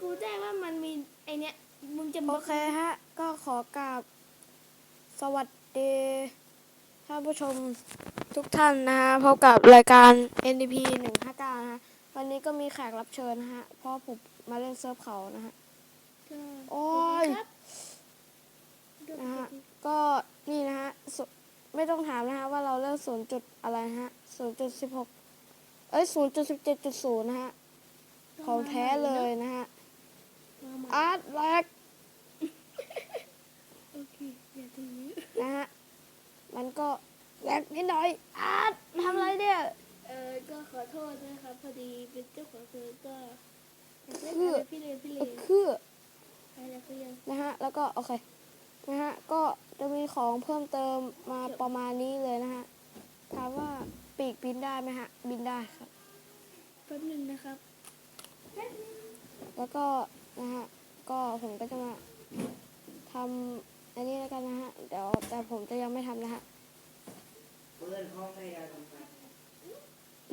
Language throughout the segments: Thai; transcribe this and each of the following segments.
กูแจ้งว่ามันมีไอเนี้ยมึงจะบโอล็อกเคฮะ ก็ขอกราบสวัสดีท่านผู้ชมทุกท่านนะฮะพบกับรายการ NDP 159นะฮะวันนี้ก็มีแขกรับเชิญนะฮะเพราะผมมาเล่นเซิร์ฟเขานะฮะ โอ้ย ครับนะฮะก็นี่นะฮะสุไม่ต้องถามนะฮะว่าเราเลือกศูนย์จุดอะไรนะฮะศูนย์จุดสิบหกเอ้ยศูนย์จุดสิบเจ็ดจุดศูนย์นะฮะ ของแท้เลยนะฮะมาใหม่ อาร์ตแลกโอเคอย่าถือนะฮะ มันก็แลกนิดหน่อย อาร์ตทำอะไรเนี่ย เออก็ขอโทษนะครับ พอดีเป็นเจ้าของเซิร์ฟก็อยากเล่นคืออะไรพี่เลนพี่เลนคืออะไรพี่เลนนะฮะ แล้วก็โอเค นะฮะ ก็จะมีของเพิ่มเติมมาประมาณนี้เลยนะฮะ ถามว่าปีกบินได้ไหมฮะ บินได้ครับแป๊บหนึงนะครับ แล้วก็ นะฮะ ก็ผมก็จะมาทำอันนี้แล้วกันนะฮะ เดี๋ยวแต่ผมจะยังไม่ทำนะฮะเปิดห้องให้ยายทำงาน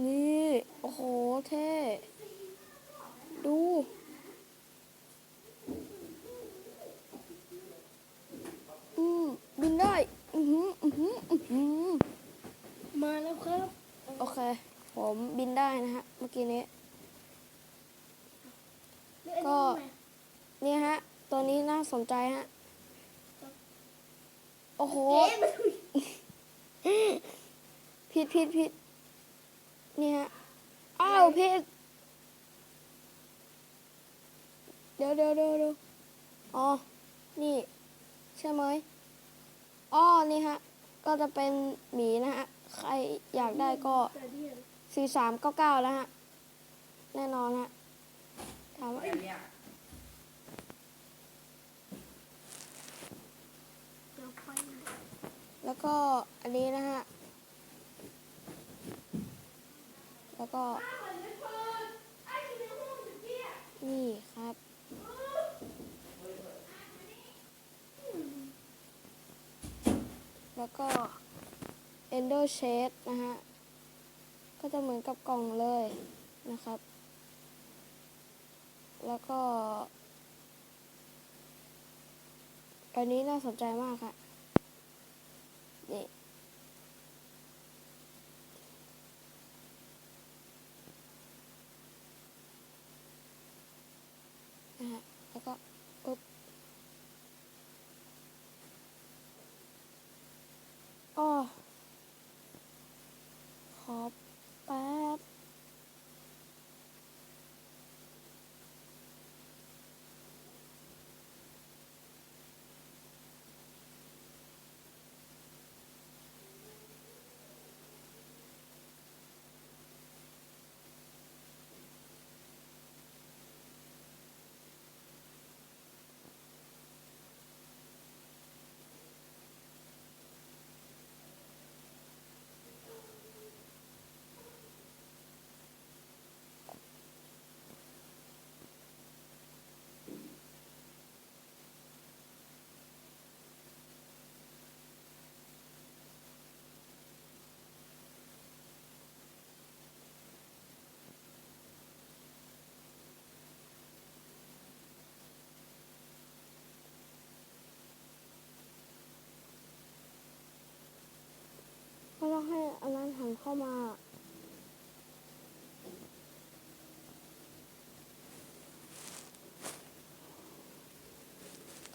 นี่ โอ้โห เท่ ดู อืมบินได้ อือหือ อือหือ อือหือ มาแล้วครับ โอเค ผมบินได้นะฮะ เมื่อกี้นี้เลือกอั นก็นี้มานี่ฮะ ตัวนี้น่าสนใจฮะ โอ้โห ผิดผิดผิดนี่ฮะ อ้าวผิดเดี๋ยวเดี๋ยวเดี๋ยวเดี๋ยวอ๋อ นี่ ใช่ไหมอ๋อ นี่ฮะ ก็จะเป็นหมีนะฮะ ใครอยากได้ก็สี่สามเก้าเก้าแล้วฮะ แน่นอนฮะถามว่า ไอ้เนี่ย เดี๋ยวไป แล้วก็อันนี้นะฮะ แล้วก็ นี่ครับ แล้วก็ Ender Shade นะฮะ ก็จะเหมือนกับกล่องเลยนะครับ แล้วก็ อันนี้น่าสนใจมากค่ะ นี่นะฮะ แล้วก็ปึ๊บอ้อขอแป๊บ ก็ต้องให้อันนั้นหันเข้ามา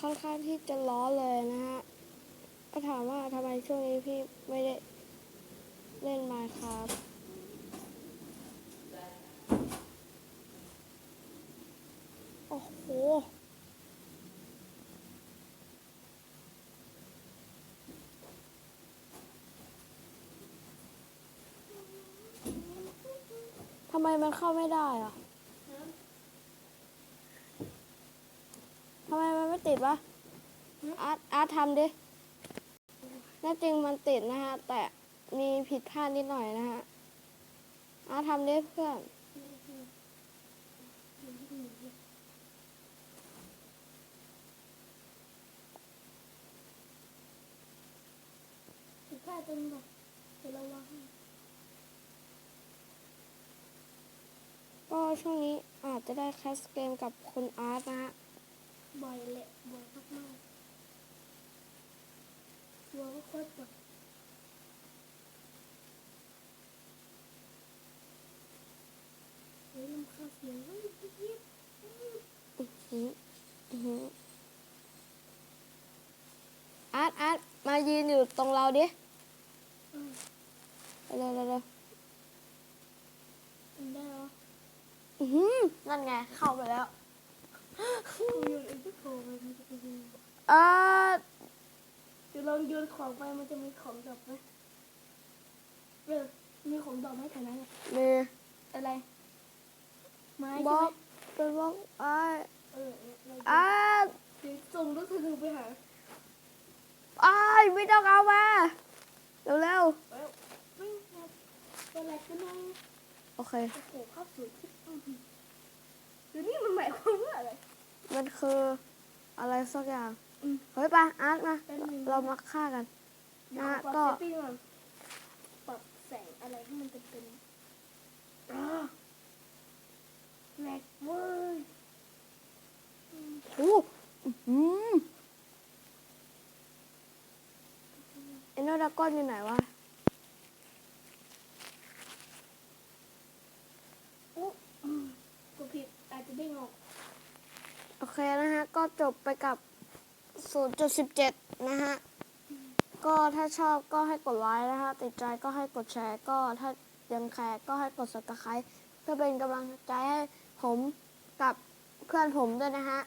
ค่อนข้างที่จะล้อเลยนะฮะก็ถามว่าทำไมช่วงนี้พี่ไม่ได้เล่นมาครับโอ้โหทำไมมันเข้าไม่ได้อะำไมมันไม่ติดวะอาร์ตอาร์ตทำดิแน่จริงมันติดนะฮะ แต่มีผิดพลาดนิดหน่อยนะฮะอาร์ตทำดิเพื่อนผิดพลาดตรงไหนเดี๋ยวเราวางให้ก็ช่วงนี้อาจจะได้แคสเกมกับคุณอาร์ตนะฮะ บ่อยแหละบ่อยมากๆตัวก็โคตรแบบเฮ้ยลำคาญเสียงเฮ้ยเงียบๆอื้อหืออื้อหืออาร์ตอาร์ตมายืนอยู่ตรงเราดิอืมเร็วเร็วเร็วทำได้เหรออื้อหือนั่นไงเข้าไปแล้วกู โยนเอ็นจะโผล่ไปมันจะเป็นยังไงเออเดี๋ยวลองโยนของไปมันจะมีของดรอปไหมเออมีของดรอปไหมแถวนั้นอะมีอะไร ไม้บใช่ล็ไหอมกเป็นบล็อกไอ้เออเราอาร์ตเดี๋ยวส่งลูกธนูไปหาไอ้ายไม่ต้องเอามาเร็วเร็วแล้ววิ่งมาตัวอะไรกันนะๆโอเค โอ้โหเข้าสู่ที่อื้อหือเดี๋ยวนี้มันหมายความว่าอะไร มันคืออะไรสักอย่าง อืม เฮ้ยไปอาร์ตมาแป๊บนึง เรามาฆ่ากันเดี๋ยวนะปรับก็เซตติ้งก่อนปรับแสงอะไรให้มันเป็นเป็นอ่าแหลกเว้ยอืมโอ้อื้อหือเอ็นโนดากอนอยู่ไหนวะ อุ๊อืมกดผิดอาจจะได้งอก โอเคนะฮะ ก็จบไปกับ จุดสิบเจ็ดนะฮะ ก็ถ้าชอบก็ให้กดไลค์นะฮะ ติดใจก็ให้กดแชร์ ก็ถ้ายังแคร์ก็ให้กดสับสไครต์เพื่อเป็นกำลังใจให้ผมกับเพื่อนผมด้วยนะฮะ